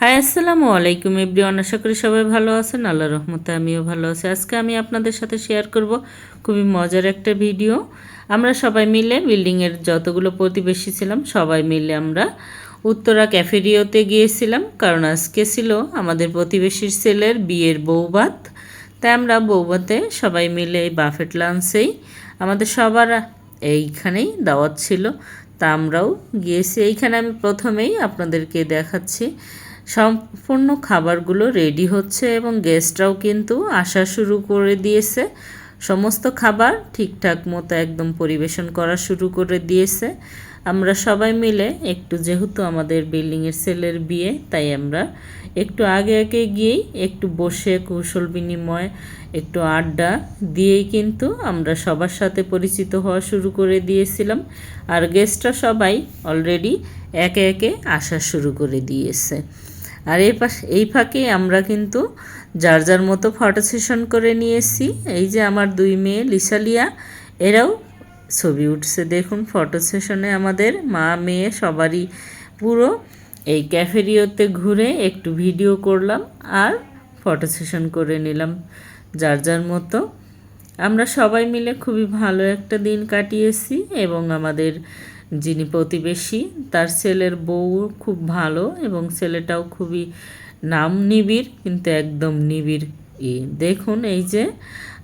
High, আসসালামু আলাইকুম everyone. আশা করি সবাই ভালো আছেন। আল্লাহ রহমতে আমিও ভালো আছি। আজকে আমি আপনাদের সাথে শেয়ার করব খুবই মজার একটা ভিডিও। আমরা সবাই মিলে বিল্ডিংয়ের যতগুলো প্রতিবেশী ছিলাম, সবাই মিলে আমরা উত্তরা ক্যাফেরিওতে গিয়েছিলাম। কারণ আজকে ছিল আমাদের প্রতিবেশীর ছেলের বিয়ের বৌভাত তাই আমরা বৌভাতে সবাই মিলে এই বাফেট লাঞ্চেই আমাদের সবার এইখানেই দাওয়াত ছিল। তা আমরাও গিয়েছি। এইখানে আমি প্রথমেই আপনাদেরকে দেখাচ্ছি সম্পূর্ণ খাবারগুলো রেডি হচ্ছে এবং গেস্টরাও কিন্তু আসা শুরু করে দিয়েছে। সমস্ত খাবার ঠিকঠাক মতো একদম পরিবেশন করা শুরু করে দিয়েছে। আমরা সবাই মিলে, একটু যেহেতু আমাদের বিল্ডিংয়ের সেলের বিয়ে, তাই আমরা একটু আগে আগে গিয়েই একটু বসে কৌশল বিনিময়, একটু আড্ডা দিয়েই কিন্তু আমরা সবার সাথে পরিচিত হওয়া শুরু করে দিয়েছিলাম। আর গেস্টরা সবাই অলরেডি একে একে আসা শুরু করে দিয়েছে। আর এই পাশ, এই ফাঁকে আমরা কিন্তু যার যার মতো ফটো সেশন করে নিয়েছি। এই যে আমার দুই মেয়ে লিসালিয়া এরাও ছবি উঠছে। দেখুন, ফটো সেশনে আমাদের মা, মেয়ে সবারই পুরো এই ক্যাফেরিওতে ঘুরে একটু ভিডিও করলাম আর ফটো সেশন করে নিলাম যার যার মতো। আমরা সবাই মিলে খুবই ভালো একটা দিন কাটিয়েছি এবং আমাদের যিনি প্রতিবেশী, তার ছেলের বউ খুব ভালো এবং ছেলেটাও খুবই নাম নিবিড়, কিন্তু একদম নিবিড় ই দেখুন এই যে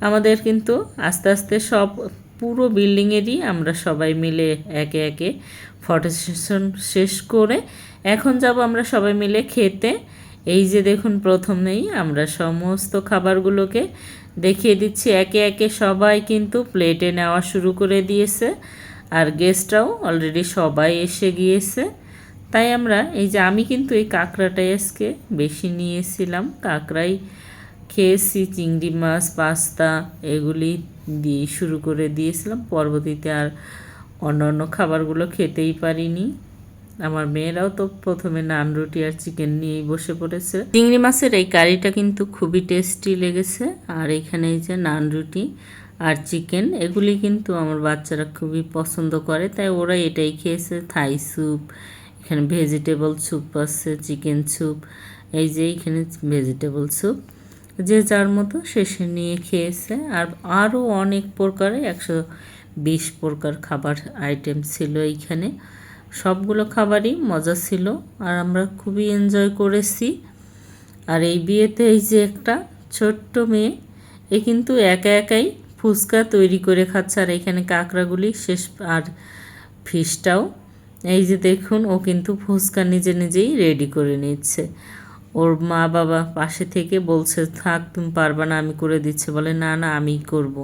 আমাদের কিন্তু আস্তে আস্তে সব পুরো বিল্ডিংয়েরই আমরা সবাই মিলে একে একে ফটো সেশন শেষ করে এখন যাব আমরা সবাই মিলে খেতে। এই যে দেখুন প্রথমেই আমরা সমস্ত খাবারগুলোকে দেখিয়ে দিচ্ছি। একে একে সবাই কিন্তু প্লেটে নেওয়া শুরু করে দিয়েছে। আর গেস্টরাও অলরেডি সবাই এসে গিয়েছে। তাই আমরা, এই যে আমি কিন্তু এই কাঁকড়াটাই আজকে বেশি নিয়েছিলাম। কাঁকড়াই খেয়েছি, চিংড়ি মাছ, পাস্তা এগুলি দিয়ে শুরু করে দিয়েছিলাম। পরবর্তীতে আর অন্য অন্য খাবারগুলো খেতেই পারিনি। আমার মেয়েরাও তো প্রথমে নান, রুটি আর চিকেন নিয়েই বসে পড়েছে। চিংড়ি মাছের এই কারিটা কিন্তু খুবই টেস্টি লেগেছে। আর এখানে এই যে নান, রুটি আর চিকেন এগুলি কিন্তু আমার বাচ্চারা খুবই পছন্দ করে, তাই ওরা এটাই খেয়েছে। থাই স্যুপ এখানে ভেজিটেবল স্যুপ আছে চিকেন স্যুপ এই যে এইখানে ভেজিটেবল স্যুপ যে যার মতো শেষে নিয়ে খেয়েছে। আর আরও অনেক প্রকারে, একশো বিশ প্রকার খাবার আইটেম ছিল এইখানে। সবগুলো খাবারই মজা ছিল, আর আমরা খুবই এনজয় করেছি। আর এই বিয়েতে এই যে একটা ছোট্ট মেয়ে, এ কিন্তু একা একাই ফুচকা তৈরি করে খাচ্ছে, আর এখানে কাঁকড়াগুলি শেষ, আর ফিশটাও। এই যে দেখুন, ও কিন্তু ফুচকা নিজে নিজেই রেডি করে নিচ্ছে। ওর মা বাবা পাশে থেকে বলছে, থাক, তুমি পারবা না, আমি করে দিচ্ছে। বলে, না না আমি করব।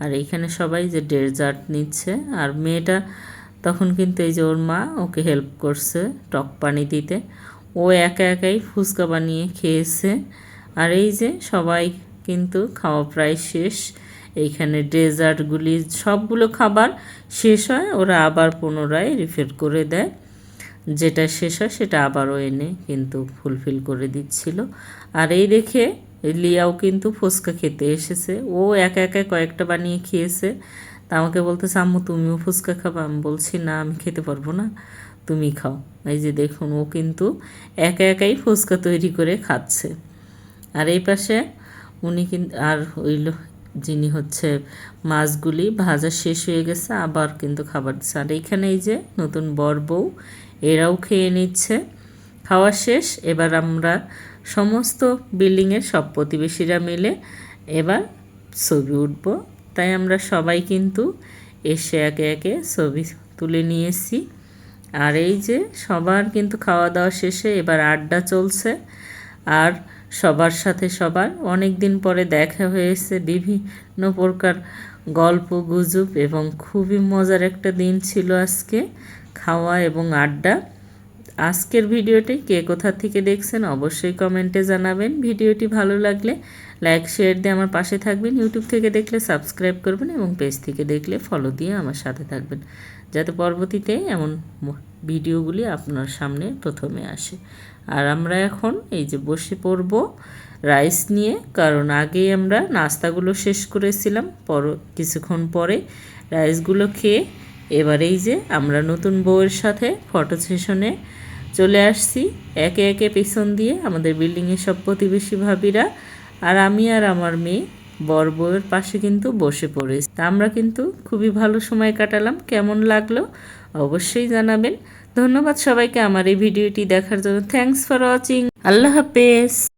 আর এইখানে সবাই যে ডেজার্ট নিচ্ছে, আর মেয়েটা তখন কিন্তু এই যে ওর মা ওকে হেল্প করছে টক পানি দিতে। ও একা একাই ফুচকা বানিয়ে খেয়েছে। আর এই যে সবাই কিন্তু খাওয়া প্রায় শেষ। এইখানে ডেজার্টগুলি, সবগুলো খাবার শেষ হয়, ওরা আবার পুনরায় রিফিল করে দেয়। যেটা শেষ হয়, সেটা আবারও এনে কিন্তু ফুলফিল করে দিচ্ছিল। আর এই দেখে লিয়াও কিন্তু ফুচকা খেতে এসেছে। ও একা একা কয়েকটা বানিয়ে খেয়েছে। তা আমাকে বলতেছে, আম্মু, তুমিও ফুচকা খাবা? আমি বলছি, না, আমি খেতে পারব না, তুমি খাও। এই যে দেখুন, ও কিন্তু একা একাই ফুচকা তৈরি করে খাচ্ছে। আর এই পাশে উনি কিন্তু আর ওই যিনি হচ্ছে মাছগুলি ভাজা শেষ হয়ে গেছে, আবার কিন্তু খাবার দিচ্ছে। আর এখানে এই যে নতুন বর বউ, এরাও খেয়ে নিচ্ছে। খাওয়া শেষ, এবার আমরা সমস্ত বিল্ডিংয়ের সব প্রতিবেশীরা মিলে এবার ছবি উঠব। তাই আমরা সবাই কিন্তু এসে একে একে ছবি তুলে নিয়েছি। আর এই যে সবার কিন্তু খাওয়া দাওয়া শেষে এবার আড্ডা চলছে। আর সবার সাথে সবার। অনেক দিন পরে দেখা হয়েছে বিভিন্ন প্রকার গল্প, গুজব এবং খুবই মজার একটা দিন ছিল আজকে। খাওয়া এবং আড্ডা। আজকের ভিডিওটি, কে কোথা থেকে দেখছেন অবশ্যই কমেন্টে জানাবেন। ভিডিওটি ভালো লাগলে লাইক, শেয়ার দিয়ে আমার পাশে থাকবেন। ইউটিউব থেকে দেখলে সাবস্ক্রাইব করবেন এবং পেজ থেকে দেখলে ফলো দিয়ে আমার সাথে থাকবেন, যাতে পরবর্তীতে এমন ভিডিওগুলি আপনার সামনে প্রথমে আসে। আর আমরা এখন এই যে বসে পড়ব রাইস নিয়ে, কারণ আগেই আমরা নাস্তাগুলো শেষ করেছিলাম। পর, কিছুক্ষণ পরে রাইসগুলো খেয়ে এবার এই যে আমরা নতুন বউয়ের সাথে ফটো সেশনে চলে আসছি। একে একে পেছন দিয়ে আমাদের বিল্ডিংয়ের সব প্রতিবেশী ভাবিরা আর আমি আর আমার মেয়ে বর বউয়ের পাশে কিন্তু বসে পড়েছি। তা আমরা কিন্তু খুবই ভালো সময় কাটালাম। কেমন লাগল অবশ্যই জানাবেন। ধন্যবাদ সবাইকে আমার এই ভিডিওটি দেখার জন্য। থ্যাঙ্কস ফর ওয়াচিং আল্লাহ হাফেজ।